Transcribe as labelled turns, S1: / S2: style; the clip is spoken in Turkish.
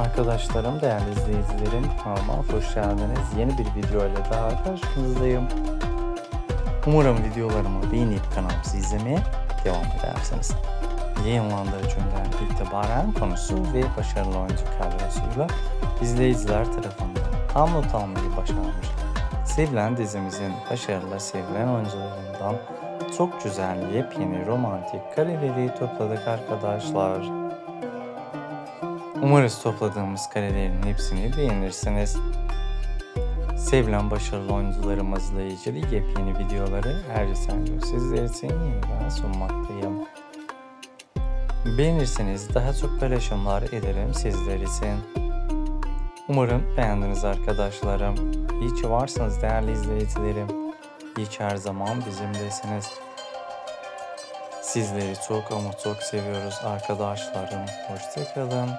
S1: Arkadaşlarım, değerli izleyicilerim, kanalıma hoş geldiniz. Yeni bir video ile daha karşınızdayım. Umarım videolarımı beğenip kanalımızı izlemeye devam edersiniz. Yayınlandığı günden itibaren konusu ve başarılı oyuncu kadrosuyla izleyiciler tarafından tam not almayı başarmış. Sevilen dizimizin başarılı sevilen oyuncularından çok güzel yepyeni romantik kareleri topladık arkadaşlar. Umarız topladığımız karelerin hepsini beğenirsiniz. Sevilen başarılı oyuncularımızla ilgili yepyeni videoları her gün sizler için yeniden sunmaktayım. Beğenirseniz daha çok paylaşımlar ederim sizler için. Umarım beğendiniz arkadaşlarım. İyi ki varsınız değerli izleyicilerim. İyi ki her zaman bizimlesiniz. Sizleri çok ama çok seviyoruz arkadaşlarım. Hoşçakalın.